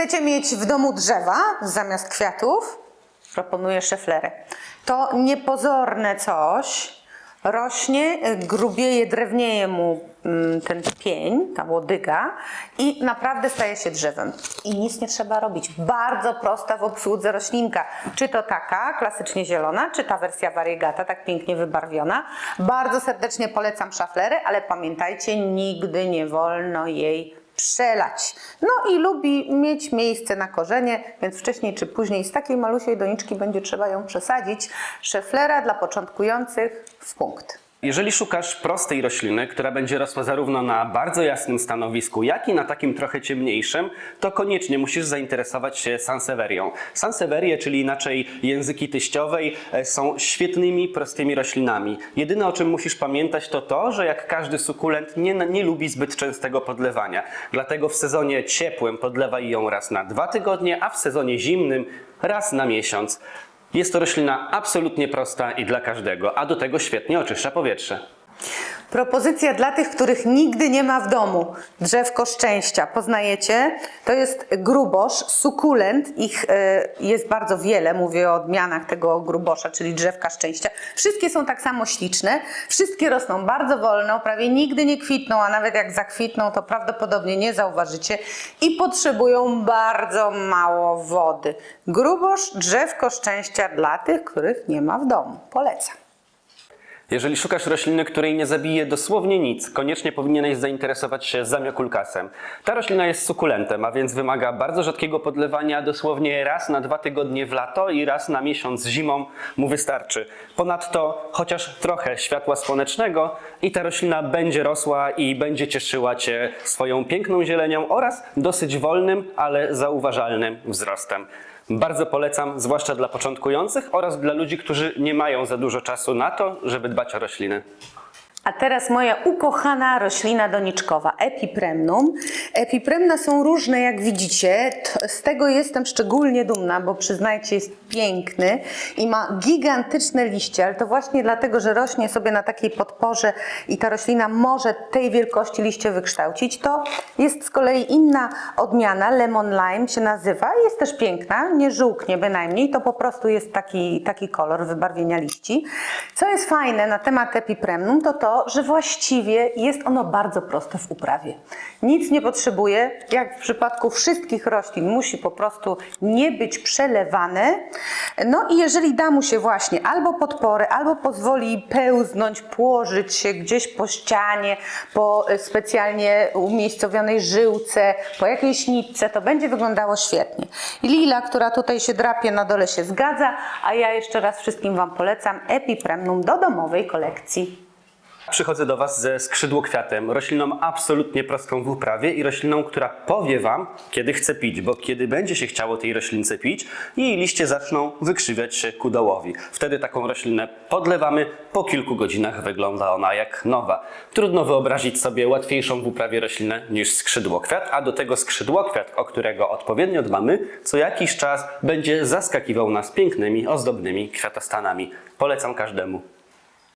chcecie mieć w domu drzewa zamiast kwiatów, proponuję szeflerę. To niepozorne coś rośnie, grubieje, drewnieje mu mm, ten pień, ta łodyga i naprawdę staje się drzewem. I nic nie trzeba robić. Bardzo prosta w obsłudze roślinka. Czy to taka, klasycznie zielona, czy ta wersja variegata, tak pięknie wybarwiona. Bardzo serdecznie polecam szaflerę, ale pamiętajcie, nigdy nie wolno jej przelać. No i lubi mieć miejsce na korzenie, więc wcześniej czy później z takiej malusiej doniczki będzie trzeba ją przesadzić. Szeflera dla początkujących w punkt. Jeżeli szukasz prostej rośliny, która będzie rosła zarówno na bardzo jasnym stanowisku, jak i na takim trochę ciemniejszym, to koniecznie musisz zainteresować się sanseverią. Sanseverie, czyli inaczej języki teściowej, e, są świetnymi, prostymi roślinami. Jedyne o czym musisz pamiętać to to, że jak każdy sukulent nie, nie lubi zbyt częstego podlewania. Dlatego w sezonie ciepłym podlewaj ją raz na dwa tygodnie, a w sezonie zimnym raz na miesiąc. Jest to roślina absolutnie prosta i dla każdego, a do tego świetnie oczyszcza powietrze. Propozycja dla tych, których nigdy nie ma w domu. Drzewko szczęścia. Poznajecie? To jest grubosz, sukulent. Ich e, jest bardzo wiele. Mówię o odmianach tego grubosza, czyli drzewka szczęścia. Wszystkie są tak samo śliczne. Wszystkie rosną bardzo wolno, prawie nigdy nie kwitną, a nawet jak zakwitną, to prawdopodobnie nie zauważycie i potrzebują bardzo mało wody. Grubosz, drzewko szczęścia dla tych, których nie ma w domu. Polecam. Jeżeli szukasz rośliny, której nie zabije dosłownie nic, koniecznie powinieneś zainteresować się zamiokulkasem. Ta roślina jest sukulentem, a więc wymaga bardzo rzadkiego podlewania, dosłownie raz na dwa tygodnie w lato i raz na miesiąc zimą mu wystarczy. Ponadto chociaż trochę światła słonecznego i ta roślina będzie rosła i będzie cieszyła Cię swoją piękną zielenią oraz dosyć wolnym, ale zauważalnym wzrostem. Bardzo polecam, zwłaszcza dla początkujących oraz dla ludzi, którzy nie mają za dużo czasu na to, żeby dbać o rośliny. A teraz moja ukochana roślina doniczkowa, Epipremnum. Epipremna są różne, jak widzicie. Z tego jestem szczególnie dumna, bo przyznajcie, jest piękny i ma gigantyczne liście, ale to właśnie dlatego, że rośnie sobie na takiej podporze i ta roślina może tej wielkości liście wykształcić. To jest z kolei inna odmiana, Lemon Lime się nazywa. Jest też piękna, nie żółknie bynajmniej, to po prostu jest taki, taki kolor wybarwienia liści. Co jest fajne na temat Epipremnum, to to, że właściwie jest ono bardzo proste w uprawie. Nic nie potrzebuje, jak w przypadku wszystkich roślin, musi po prostu nie być przelewane. No i jeżeli da mu się właśnie albo podporę, albo pozwoli pełznąć, położyć się gdzieś po ścianie, po e, specjalnie umiejscowionej żyłce, po jakiejś nitce, to będzie wyglądało świetnie. Lila, która tutaj się drapie na dole się zgadza, a ja jeszcze raz wszystkim Wam polecam Epipremnum do domowej kolekcji. Przychodzę do Was ze skrzydłokwiatem, rośliną absolutnie prostą w uprawie i rośliną, która powie Wam, kiedy chce pić, bo kiedy będzie się chciało tej roślince pić, jej liście zaczną wykrzywiać się ku dołowi. Wtedy taką roślinę podlewamy, po kilku godzinach wygląda ona jak nowa. Trudno wyobrazić sobie łatwiejszą w uprawie roślinę niż skrzydłokwiat, a do tego skrzydłokwiat, o którego odpowiednio dbamy, co jakiś czas będzie zaskakiwał nas pięknymi, ozdobnymi kwiatostanami. Polecam każdemu.